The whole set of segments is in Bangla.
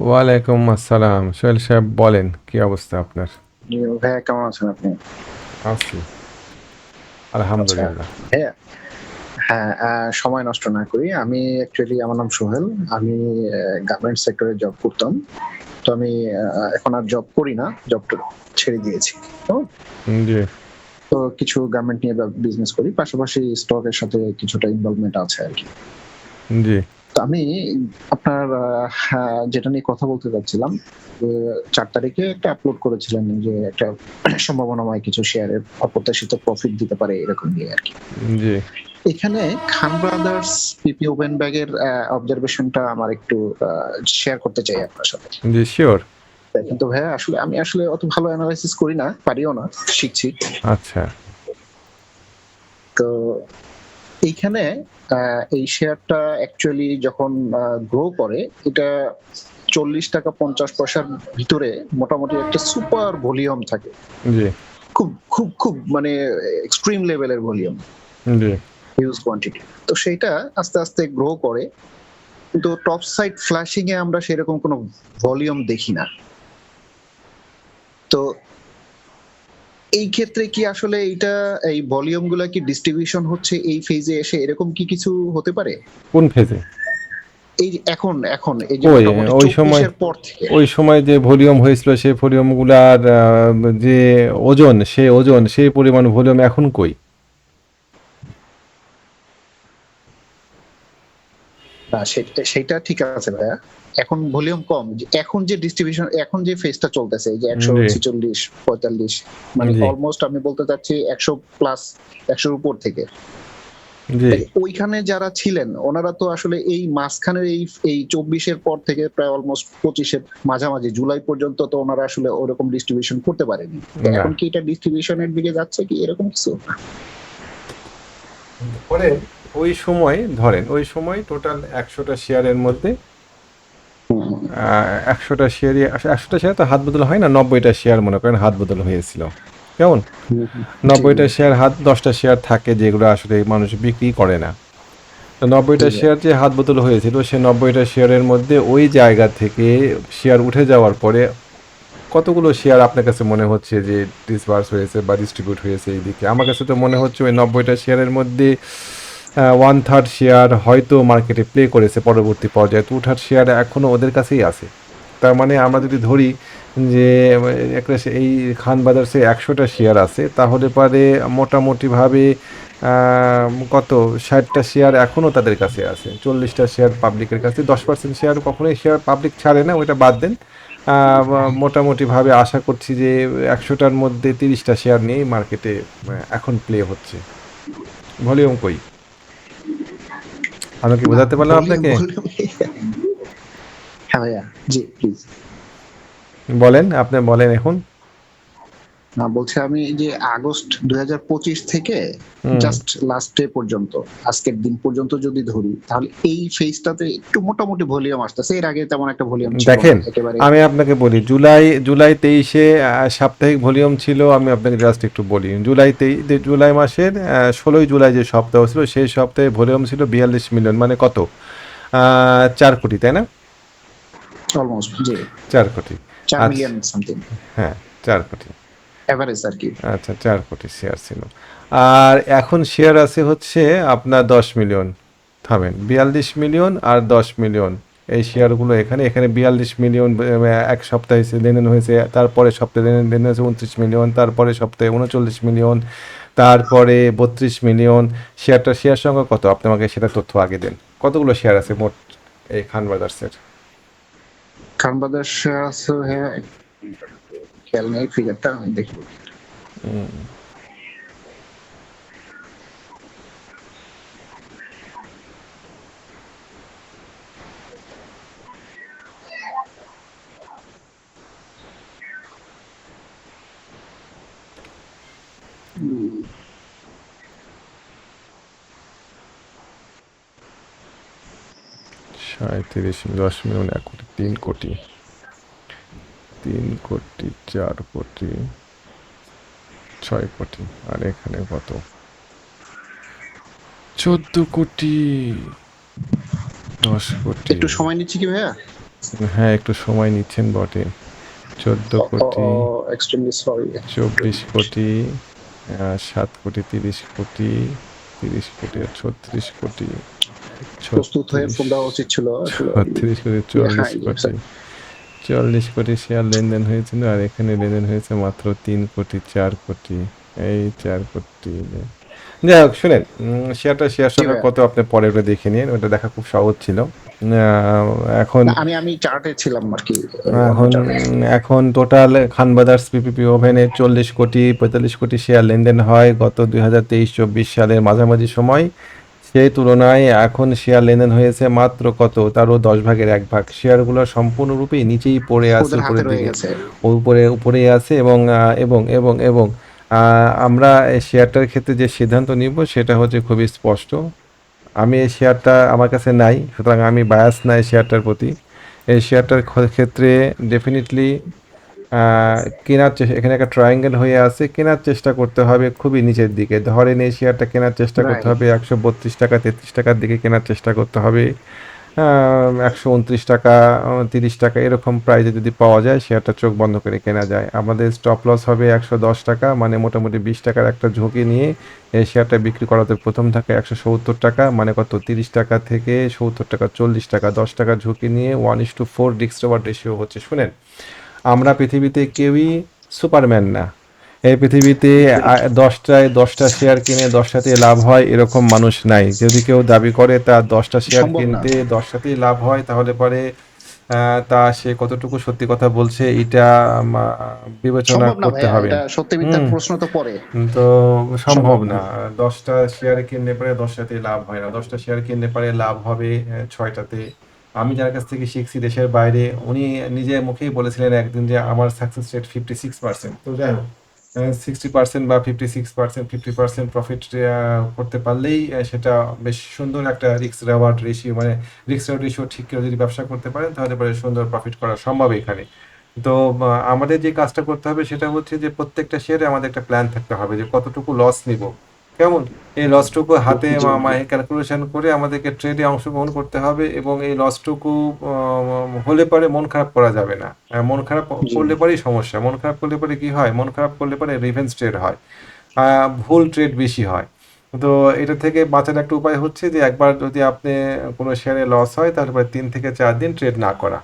ওয়ালাইকুম আসসালাম। সোহেল সাহেব বলেন কি অবস্থা আপনার? ভাইয়া কেমন আছেন আপনি? আছি। আলহামদুলিল্লাহ। ভাইয়া হ্যাঁ আহ, সময় নষ্ট না করি। আমি অ্যাকচুয়ালি আমার নাম সোহেল। আমি গার্মেন্ট সেক্টরে জব করতাম। তো আমি এখন আর জব করি না জবটা ছেড়ে দিয়েছি। তো জি। তো কিছু গার্মেন্ট নিয়ে বিজনেস করি। পাশাপাশি স্টকের সাথে কিছুটা ইনভলভমেন্ট আছে আর কি। জি। আমি আপনার হ্যাঁ, যেটা নিয়ে কথা বলতে চাচ্ছিলাম যে চার তারিখে একটা আপলোড করেছিলেন যে একটা সম্ভাবনাময় কিছু শেয়ারের অপ্রত্যাশিত প্রফিট দিতে পারে এরকম নিয়ে আর কি। এখানে খান ব্রাদার্স পিপি ওপেন ব্যাগের অবজারভেশনটা আমার একটু শেয়ার করতে চাই আপনার সাথে। জি শিওর কিন্তু ভাইয়া আসলে আমি আসলে অত ভালো অ্যানালাইসিস করি না পারিও না শিখছি। আচ্ছা। তো এইখানে এই শেয়ারটা অ্যাকচুয়ালি যখন গ্রো করে এটা চল্লিশ টাকা পঞ্চাশ পয়সার ভিতরে মোটামুটি একটা সুপার ভলিউম থাকে। খুব খুব খুব মানে এক্সট্রিম লেভেলের ভলিউম হিউজ কোয়ান্টিটি তো সেইটা আস্তে আস্তে গ্রো করে কিন্তু টপ সাইড ফ্ল্যাশিং এ আমরা সেরকম কোনো ভলিউম দেখি না। তো এই ক্ষেত্রে কি আসলে এইটা এই ভলিউমগুলা কি ডিস্ট্রিবিউশন হচ্ছে এই ফেজে এসে এরকম কি কিছু হতে পারে? কোন ফেজে এই এখন এখন এই যে ওই, সময়- ওই সময় যে ভলিউম হয়েছিল সেই ভলিউমগুলার আহ, যে ওজন সে ওজন সেই পরিমাণ ভলিউম এখন কই? না সেটা সেটা ঠিক আছে ভাইয়া। এখন ভলিউম কম এখন যে ডিস্ট্রিবিউশন এখন যে ফেজটা চলতেছে এই যে একশো। ছেচল্লিশ পঁয়তাল্লিশ মানে। অলমোস্ট আমি বলতে চাচ্ছি একশো প্লাস একশোর উপর থেকে। ওইখানে যারা ছিলেন ওনারা তো আসলে এই মাঝখানের এই এই চব্বিশের পর থেকে প্রায় অলমোস্ট পঁচিশের মাঝামাঝি জুলাই পর্যন্ত তো ওনারা আসলে ওরকম ডিস্ট্রিবিউশন করতে পারেনি। এখন কি এটা ডিস্ট্রিবিউশনের দিকে যাচ্ছে কি এরকম কিছু? পরে ওই সময় ধরেন ওই সময় টোটাল একশোটা শেয়ারের মধ্যে একশোটা শেয়ারই একশোটা শেয়ার তো হাত বদল হয় না? নব্বইটা শেয়ার মনে করেন হাত বদল হয়েছিল। কেমন? নব্বইটা শেয়ার হাত দশটা শেয়ার থাকে যেগুলো আসলে মানুষ বিক্রি করে না। তো নব্বইটা শেয়ার যে হাত বদল হয়েছিল সে নব্বইটা শেয়ারের মধ্যে ওই জায়গা থেকে শেয়ার উঠে যাওয়ার পরে কতগুলো শেয়ার আপনার কাছে মনে হচ্ছে যে ডিসবার্স হয়েছে বা ডিস্ট্রিবিউট হয়েছে এইদিকে? আমার কাছে তো মনে হচ্ছে ওই নব্বইটা শেয়ারের মধ্যে ওয়ান থার্ড শেয়ার হয়তো মার্কেটে প্লে করেছে পরবর্তী পর্যায়ে। টু থার্ড শেয়ার এখনও ওদের কাছেই আছে। তার মানে আমরা যদি ধরি যে, একটা এই খান বাজারসে একশোটা শেয়ার আছে, তাহলে পারে মোটামুটিভাবে কত? ষাটটা শেয়ার এখনও তাদের কাছে আছে। চল্লিশটা শেয়ার পাবলিকের কাছে। দশ পার্সেন্ট শেয়ার কখনোই শেয়ার পাবলিক ছাড়ে না, ওইটা বাদ দেন। মোটামুটিভাবে আশা করছি যে, একশোটার মধ্যে তিরিশটা শেয়ার নিয়েই মার্কেটে এখন প্লে হচ্ছে। ভলিউম কই? আমি কি বোঝাতে পারলাম আপনাকে? হ্যাঁ ভাইয়া জি প্লিজ বলেন আপনি বলেন এখন। না বলছে আমি যে আগস্ট দুই থেকে জাস্ট লাস্ট ডে পর্যন্ত আজকের দিন পর্যন্ত যদি ধরি তাহলে এই ফেজটাতে একটু মোটামুটি ভলিউম আসতেছে। এর আগে তেমন একটা ভলিউম দেখেন, আমি আপনাকে বলি জুলাই জুলাই তেইশে সাপ্তাহিক ভলিউম ছিল আমি আপনাকে জাস্ট একটু বলি। জুলাই তেই যে জুলাই মাসের ষোলোই জুলাই যে সপ্তাহ ছিল সেই সপ্তাহে ভলিউম ছিল বিয়াল্লিশ মিলিয়ন মানে কত? চার কোটি তাই না? অলমোস্ট চার কোটি। চার আচ্ছা। মিলিয়ন সামথিং হ্যাঁ চার কোটি। এভারেজ আর কি। আচ্ছা চার কোটি শেয়ার ছিল। আর এখন শেয়ার আছে হচ্ছে আপনার দশ মিলিয়ন থামেন বিয়াল্লিশ মিলিয়ন আর দশ মিলিয়ন এই শেয়ারগুলো এখানে এখানে বিয়াল্লিশ মিলিয়ন এক সপ্তাহে লেনদেন হয়েছে তারপরে সপ্তাহে লেনদেন হয়েছে উনত্রিশ মিলিয়ন তারপরে সপ্তাহে উনচল্লিশ মিলিয়ন তারপরে বত্রিশ মিলিয়ন শেয়ারটা শেয়ার সংখ্যা কত? আপনি আমাকে সেটা তথ্য আগে দেন। কতগুলো শেয়ার আছে মোট এই খান ব্রাদার্সের খান ব্রাদার্স আছে খেয়াল নেই ফিগারটা আমি দেখব। সাঁত্রিশ দশ মিলিয়ন এক কোটি তিন কোটি। তিন কোটি চার কোটি ছয় কোটি আর এখানে কত? চোদ্দ কোটি দশ কোটি। একটু সময় নিচ্ছি কি ভাইয়া? হ্যাঁ একটু সময় নিচ্ছেন বটে। চোদ্দ কোটি চব্বিশ কোটি সাত কোটি তিরিশ কোটি তিরিশ কোটি আর ছত্রিশ কোটি প্রস্তুত হয়ে ফোন দেওয়া উচিত ছিল। ছত্রিশ কোটি চল্লিশ হ্যাঁ, কোটি। চল্লিশ কোটি শেয়ার লেনদেন হয়েছিল আর এখানে লেনদেন হয়েছে মাত্র তিন কোটি চার কোটি। এই চার কোটি যাই হোক শুনেন শেয়ারটা শেয়ার ভাইয়া? কত আপনি পরে ওটা দেখে নিন ওটা দেখা খুব সহজ ছিল। এখন আমি আমি চার্টে ছিলাম আর কি। এখন এখন টোটাল খান ব্রাদার্স পিপিপি ওভেনে চল্লিশ কোটি পঁয়তাল্লিশ কোটি শেয়ার লেনদেন হয় গত দুই হাজার তেইশ চব্বিশ সালের মাঝামাঝি সময়। সেই তুলনায় এখন শেয়ার লেনদেন হয়েছে মাত্র কত? তারও দশ ভাগের এক ভাগ। শেয়ারগুলো সম্পূর্ণরূপে নিচেই পড়ে আছে উপরের দিকে। গেছে। উপরে উপরেই আছে এবং এবং এবং এবং আহ, আমরা এই শেয়ারটার ক্ষেত্রে যে সিদ্ধান্ত নিব সেটা হচ্ছে খুবই স্পষ্ট। আমি এই শেয়ারটা আমার কাছে নাই সুতরাং আমি বায়াস নাই শেয়ারটার প্রতি। এই শেয়ারটার ক্ষেত্রে ডেফিনেটলি কেনার চেষ্টা এখানে একটা ট্রায়াঙ্গেল হয়ে আছে। কেনার চেষ্টা করতে হবে খুবই নিচের দিকে। ধরেন এই শেয়ারটা কেনার চেষ্টা করতে হবে। একশো বত্রিশ টাকা তেত্রিশ টাকার দিকে কেনার চেষ্টা করতে হবে। একশো উনত্রিশ টাকা তিরিশ টাকা এরকম প্রাইজে যদি পাওয়া যায় শেয়ারটা চোখ বন্ধ করে কেনা যায়। আমাদের স্টপ লস হবে একশো দশ টাকা মানে মোটামুটি বিশ টাকার একটা ঝুঁকি নিয়ে এই শেয়ারটা বিক্রি করাতে প্রথম থাকে একশো সত্তর টাকা মানে কত? তিরিশ টাকা থেকে সত্তর টাকা চল্লিশ টাকা দশ টাকা ঝুঁকি নিয়ে ওয়ান ইস টু ফোর ডিক্স ওভার রেশিও হচ্ছে। শুনেন আমরা পৃথিবীতে কেউই সুপারম্যান না। এই পৃথিবীতে দশটায় দশটা শেয়ার কিনে দশটাতে লাভ হয় এরকম মানুষ নাই। যদি কেউ দাবি করে তার দশটা শেয়ার কিনতে দশটাতেই লাভ হয় তাহলে পরে তা সে কতটুকু সত্যি কথা বলছে এটা বিবেচনা করতে হবে। এটা সত্যি মিথ্যার প্রশ্ন তো পরে তো সম্ভব সম্ভব না। দশটা শেয়ার কিনলে পরে দশটাতে লাভ হয় না। দশটা শেয়ার কিনলে পরে লাভ হবে ছয়টাতে। আমি যার কাছ থেকে শিখছি দেশের বাইরে, উনি নিজে মুখেই বলেছিলেন একদিন যে আমার success rate fifty six percent তো যাই সিক্সটি পার্সেন্ট বা fifty six percent fifty percent profit করতে পারলেই সেটা বেশ সুন্দর একটা রিক্স রেওয়ার্ড রেশিও মানে রিস্ক রেওয়ার্ড রেশিও ঠিক করে যদি ব্যবসা করতে পারেন, তাহলে পরে সুন্দর প্রফিট করা সম্ভব এখানে। তো আমাদের যে কাজটা করতে হবে সেটা হচ্ছে যে প্রত্যেকটা শেয়ারে আমাদের একটা প্ল্যান থাকতে হবে যে কতটুকু লস নিব। কেমন? এই লসটুকু হাতে। ক্যালকুলেশন করে আমাদেরকে ট্রেডে অংশগ্রহণ করতে হবে এবং এই লসটুকু হলে পরে মন খারাপ করা যাবে না। মন খারাপ করলে পরেই সমস্যা। মন খারাপ করলে পরে কি হয়? মন খারাপ করলে পরে রিভেন্স ট্রেড হয়। ভুল ট্রেড বেশি হয়। তো এটা থেকে বাঁচার একটা উপায় হচ্ছে যে একবার যদি আপনি কোনো শেয়ারে লস হয় তাহলে পরে তিন থেকে চার দিন ট্রেড না করা।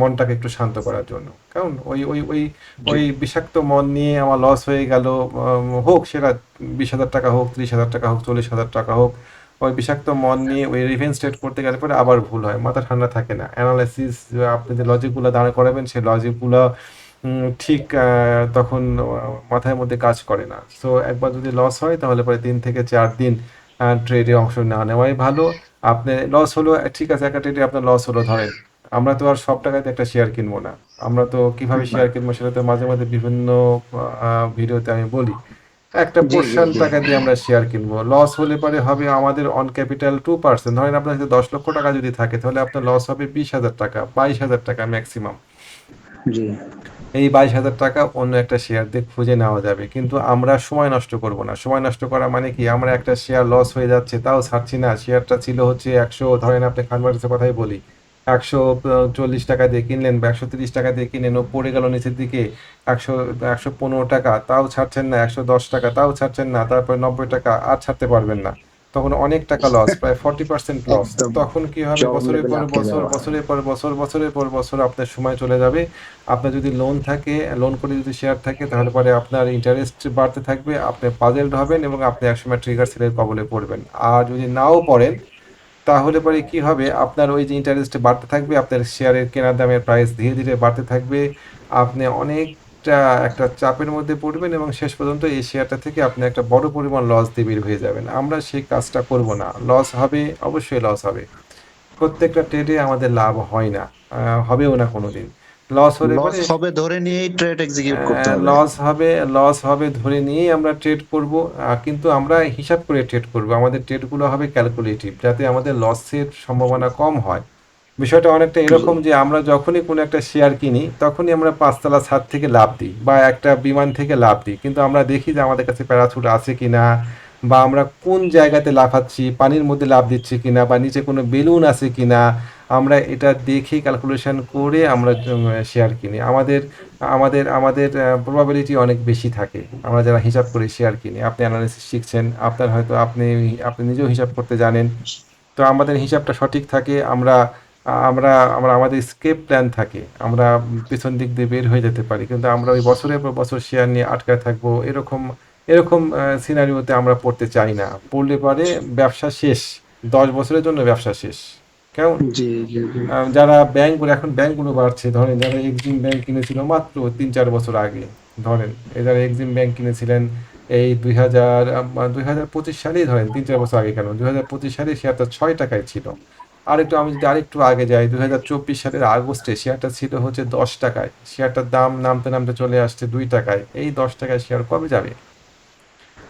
মনটাকে একটু শান্ত করার জন্য। কারণ ওই ওই ওই ওই বিষাক্ত মন নিয়ে আমার লস হয়ে গেল হোক সেটা বিশ হাজার টাকা হোক ত্রিশ হাজার টাকা হোক চল্লিশ হাজার টাকা হোক ওই বিষাক্ত মন নিয়ে ওই রিভেন্স ট্রেড করতে গেলে পরে আবার ভুল হয় মাথা ঠান্ডা থাকে না। অ্যানালাইসিস আপনি যে লজিকগুলো দাঁড় করাবেন সেই লজিকগুলো ঠিক আহ, তখন মাথার মধ্যে কাজ করে না। সো একবার যদি লস হয় তাহলে পরে তিন থেকে চার দিন ট্রেডে অংশ না নেওয়াই ভালো। আপনি লস হলো ঠিক আছে একটা ট্রেডে আপনার লস হলো ধরেন আমরা তো আর সব টাকাতে একটা শেয়ার কিনবো না। আমরা তো কীভাবে শেয়ার কিনবো সেটা তো মাঝে মাঝে বিভিন্ন ভিডিওতে আমি বলি। একটা পোর্শন টাকা দিয়ে আমরা শেয়ার কিনবো। লস হলে পরে হবে আমাদের অন ক্যাপিটাল টু পার্সেন্ট ধরেন আপনার কাছে দশ লক্ষ টাকা যদি থাকে তাহলে আপনার লস হবে বিশ হাজার টাকা বাইশ হাজার টাকা ম্যাক্সিমাম এই বাইশ হাজার টাকা অন্য একটা শেয়ার দিয়ে খুঁজে নেওয়া যাবে। কিন্তু আমরা সময় নষ্ট করব না। সময় নষ্ট করা মানে কি? আমরা একটা শেয়ার লস হয়ে যাচ্ছে তাও ছাড়ছি না। শেয়ারটা ছিল হচ্ছে একশো ধরেন আপনি খানবার্সের কথাই বলি। একশো চল্লিশ টাকা দিয়ে কিনলেন বা একশো তিরিশ টাকা দিয়ে কিনলেন ও পড়ে গেল নিচের দিকে একশো একশো পনেরো টাকা তাও ছাড়ছেন না একশো দশ টাকা তাও ছাড়ছেন না তারপরে নব্বই টাকা আর ছাড়তে পারবেন না। তখন অনেক টাকা লস প্রায় ফর্টি পার্সেন্ট লস তখন কি হবে? বছরের পর বছর বছরের পর বছর বছরের পর বছর আপনার সময় চলে যাবে। আপনার যদি লোন থাকে লোন করে যদি শেয়ার থাকে তাহলে পরে আপনার ইন্টারেস্ট বাড়তে থাকবে আপনি পাজেলড হবেন এবং আপনি একসময় ট্রিগার সেলের কবলে পড়বেন। আর যদি নাও পড়েন তাহলে পরে কি হবে? আপনার ওই যে ইন্টারেস্ট বাড়তে থাকবে, আপনার শেয়ারের কেনার দামের প্রাইস ধীরে ধীরে বাড়তে থাকবে। আপনি অনেকটা একটা চাপের মধ্যে পড়বেন এবং শেষ পর্যন্ত এই শেয়ারটা থেকে আপনি একটা বড় পরিমাণ লস দিয়ে বের হয়ে যাবেন। আমরা সেই কাজটা করব না। লস হবে, অবশ্যই লস হবে। প্রত্যেকটা ট্রেডে আমাদের লাভ হয় না হবেও না কোনোদিন। লস হলে লস হবে ধরে নিয়েই ট্রেড এক্সিকিউট করতে হবে। লস হবে লস হবে ধরে নিয়েই আমরা ট্রেড করব কিন্তু আমরা হিসাব করে ট্রেড করব। আমাদের ট্রেডগুলো হবে ক্যালকুলেটিভ যাতে আমাদের লসের সম্ভাবনা কম হয়। বিষয়টা অনেকটা এরকম যে আমরা যখনই কোনো একটা শেয়ার কিনি তখনই আমরা পাঁচতলা ছাদ থেকে লাভ দিই বা একটা বিমান থেকে লাভ দিই। কিন্তু আমরা দেখি যে আমাদের কাছে প্যারাছুট আছে কিনা বা আমরা কোন জায়গাতে লাফাচ্ছি পানির মধ্যে লাভ দিচ্ছি কিনা বা নিচে কোনো বেলুন আছে কিনা আমরা এটা দেখে ক্যালকুলেশন করে আমরা শেয়ার কিনি। আমাদের আমাদের আমাদের প্রবাবিলিটি অনেক বেশি থাকে। আমরা যারা হিসাব করে শেয়ার কিনি, আপনি অ্যানালিসিস শিখছেন, আপনার হয়তো আপনি আপনি নিজেও হিসাব করতে জানেন। তো আমাদের হিসাবটা সঠিক থাকে, আমরা আমরা আমরা আমাদের স্কেপ প্ল্যান থাকে। আমরা পেছন দিক দিয়ে বের হয়ে যেতে পারি। কিন্তু আমরা ওই বছরের পর বছর শেয়ার নিয়ে আটকায় থাকব, এরকম এরকম সিনারিওতে আমরা পড়তে চাই না। পড়লে পরে ব্যবসা শেষ, দশ বছরের জন্য ব্যবসা শেষ। কেমন? যারা ব্যাংকগুলো এখন ব্যাংকগুলো বাড়ছে ধরেন যারা এক্সিম ব্যাংক কিনেছিল মাত্র তিন চার বছর আগে ধরেন। এই যারা এক্সিম ব্যাংক কিনেছিলেন এই দুই হাজার দুই হাজার পঁচিশ সালেই ধরেন তিন চার বছর আগে কেন? দুই হাজার পঁচিশ সালে শেয়ারটা ছয় টাকায় ছিল। আরেকটু আমি যদি আরেকটু আগে যাই দুই হাজার চব্বিশ সালের আগস্টে শেয়ারটা ছিল হচ্ছে দশ টাকায়। শেয়ারটার দাম নামতে নামতে চলে আসছে দুই টাকায়। এই দশ টাকায় শেয়ার কবে যাবে?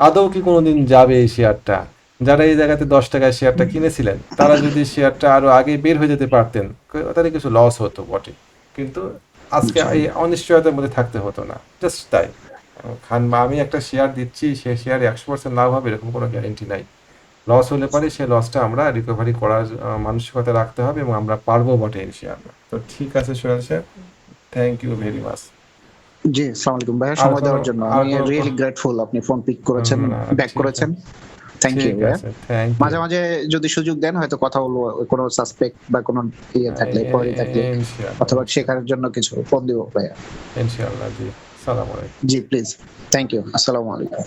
আদৌ কি কোনোদিন যাবে এই শেয়ারটা? যারা এই জায়গাতে দশ টাকায় শেয়ারটা কিনেছিলেন তারা যদি শেয়ারটা আরও আগে বের হয়ে যেতে পারতেন তাহলে কিছু লস হতো বটে। কিন্তু আজকে এই অনিশ্চয়তার মধ্যে থাকতে হতো না জাস্ট তাই। খান বা আমি একটা শেয়ার দিচ্ছি সে শেয়ার একশো পার্সেন্ট লাভ হবে এরকম কোনো গ্যারেন্টি নাই। লস হলে পারে সেই লসটা আমরা রিকভারি করার মানসিকতা রাখতে হবে এবং আমরা পারব বটে ইনশাআল্লাহ তো ঠিক আছে Sohel sir thank you very much জি আসসালামু আলাইকুম ভাইয়া। সময় দেওয়ার জন্য আমি রিয়েলি গ্রেটফুল আপনি ফোন পিক করেছেন ব্যাক করেছেন। থ্যাংক ইউ মাঝে মাঝে যদি সুযোগ দেন হয়তো কথা বলব কোনো সাসপেক্ট বা কোনো ইয়ে থাকলে পরে থাকলে অথবা শেখার জন্য কিছু ফোন দিব ভাইয়া। ইনশাআল্লাহ জি। সালাম আলাইকুম। জি প্লিজ থ্যাংক ইউ আসসালামু আলাইকুম।